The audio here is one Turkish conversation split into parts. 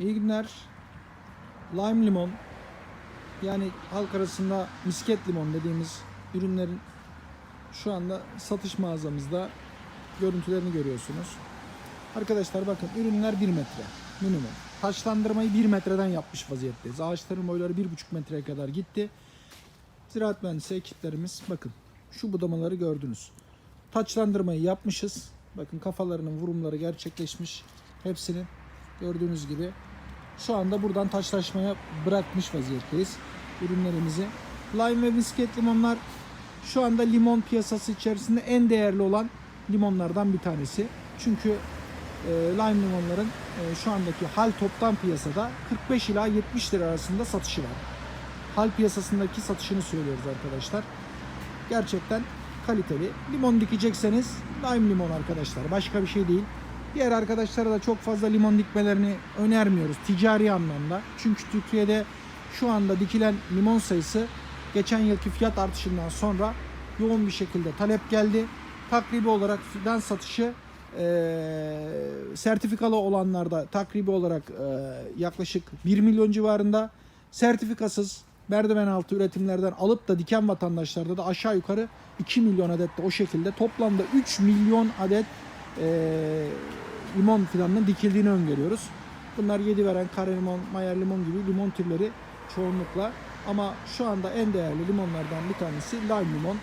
İyi günler. Lime limon yani halk arasında misket limon dediğimiz ürünlerin şu anda satış mağazamızda görüntülerini görüyorsunuz. Arkadaşlar bakın ürünler 1 metre minimum. Taşlandırmayı 1 metreden yapmış vaziyetteyiz. Ağaçların boyları 1,5 metreye kadar gitti. Ziraat mühendisi ekiplerimiz bakın şu budamaları gördünüz. Taçlandırmayı yapmışız. Bakın kafalarının vurumları gerçekleşmiş. Hepsinin gördüğünüz gibi. Şu anda buradan taşlaşmaya bırakmış vaziyetteyiz ürünlerimizi. Lime ve misket limonlar şu anda limon piyasası içerisinde en değerli olan limonlardan bir tanesi. Çünkü e, lime limonların e, şu andaki hal toptan piyasada 45 ila 70 lira arasında satışı var. Hal piyasasındaki satışını söylüyoruz arkadaşlar. Gerçekten kaliteli. Limon dikecekseniz lime limon arkadaşlar. Başka bir şey değil. Diğer arkadaşlara da çok fazla limon dikmelerini önermiyoruz ticari anlamda. Çünkü Türkiye'de şu anda dikilen limon sayısı geçen yılki fiyat artışından sonra yoğun bir şekilde talep geldi. Takribi olarak fidan satışı eee, sertifikalı olanlarda takribi olarak eee, yaklaşık 1 milyon civarında. Sertifikasız merdiven altı üretimlerden alıp da diken vatandaşlarda da aşağı yukarı 2 milyon adet de o şekilde toplamda 3 milyon adet eee, limon fidanının dikildiğini öngörüyoruz. Bunlar yedi veren kare limon, mayer limon gibi limon türleri çoğunlukla. Ama şu anda en değerli limonlardan bir tanesi lime limon.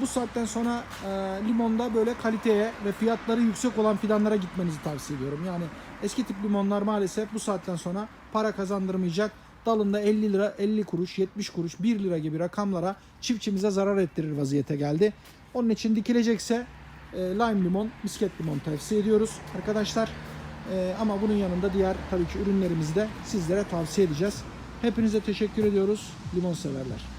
Bu saatten sonra e, limonda böyle kaliteye ve fiyatları yüksek olan fidanlara gitmenizi tavsiye ediyorum. Yani eski tip limonlar maalesef bu saatten sonra para kazandırmayacak. Dalında 50 lira, 50 kuruş, 70 kuruş, 1 lira gibi rakamlara çiftçimize zarar ettirir vaziyete geldi. Onun için dikilecekse e, lime limon, misket limon tavsiye ediyoruz arkadaşlar. E, ama bunun yanında diğer tabii ki ürünlerimizi de sizlere tavsiye edeceğiz. Hepinize teşekkür ediyoruz limon severler.